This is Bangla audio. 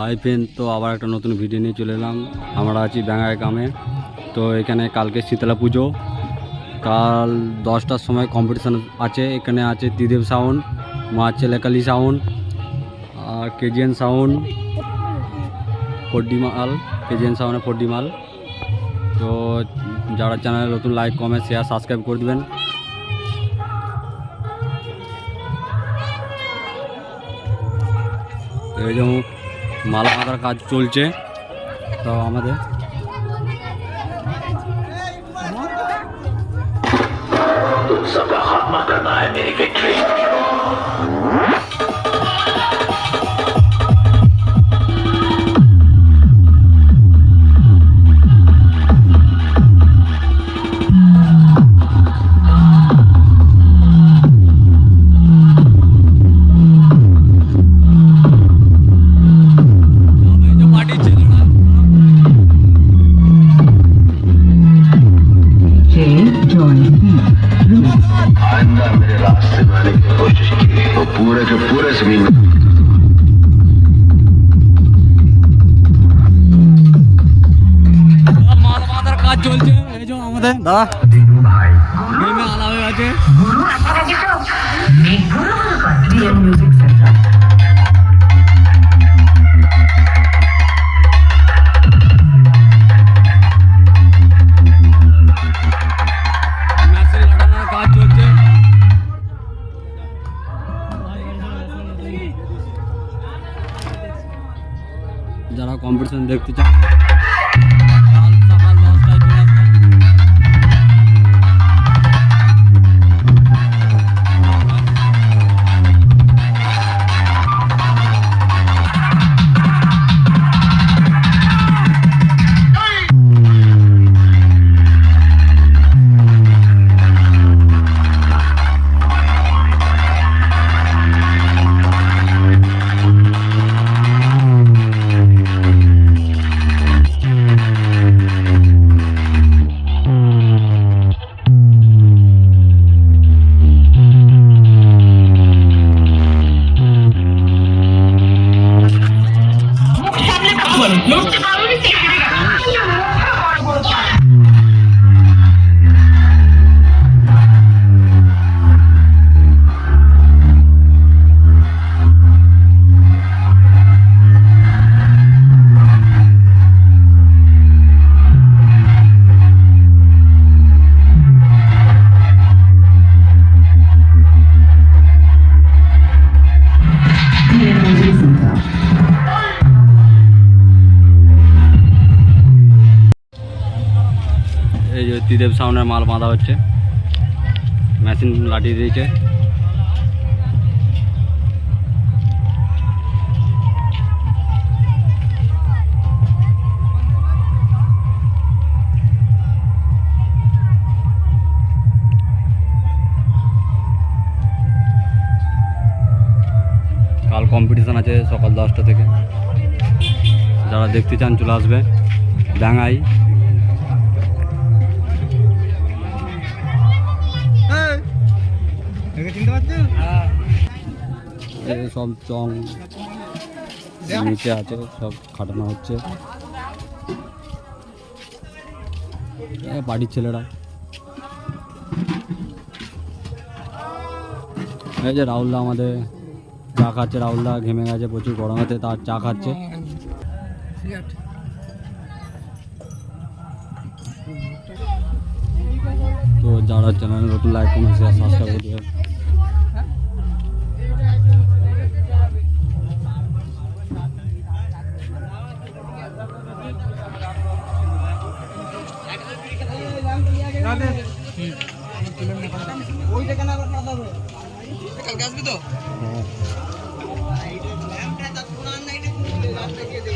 হাই ফ্রেন্ড, তো আবার একটা নতুন ভিডিও নিয়ে চলে এলাম। আমরা আছি ব্যাঙ্গাই গ্রামে। তো এখানে কালকে শীতলা পুজো। কাল দশটার সময় কম্পিটিশান আছে। এখানে আছে ত্রিদেব সাউন্ড মা চেলেকালি সাউন্ড আর কেজিএন সাউন্ড ফোরডি মাল কেজিএন সাউন্ডে ফোরডি মাল তো যারা চ্যানেলে নতুন লাইক কমেন্ট শেয়ার সাবস্ক্রাইব করে দেবেন। এই যেমন মালা বাঁধার কাজ চলছে তো আমাদের सबका खात्मा करना है मेरी विक्ट्री तो पूरे के पूरे जमीन में মালা বাঁধার কাজ চলছে এই যে আমাদের দাদা গেমে আলা হয়ে আছে কম্পিটিশন দেখতে চান? এই যে ত্রিদেব সাউন্ডের মাল বাঁধা হচ্ছে। মেশিন লাঠি দিয়েছে। কাল কম্পিটিশন আছে সকাল দশটা থেকে। যারা দেখতে চান চলে আসবে। ডাঙ্গাই সব চং নিচে আছে, সব খাটানো হচ্ছে। বাড়ির ছেলেরা। এই যে রাহুলদা আমাদের, চা খাচ্ছে রাহুলদা ঘেমে গেছে, প্রচুর গরমেতে তার চা খাচ্ছে। তো যারা চ্যানেল নতুন লাইক কমেন্ট শেয়ার সাবস্ক্রাইব করে দেবেন হ্যাঁ।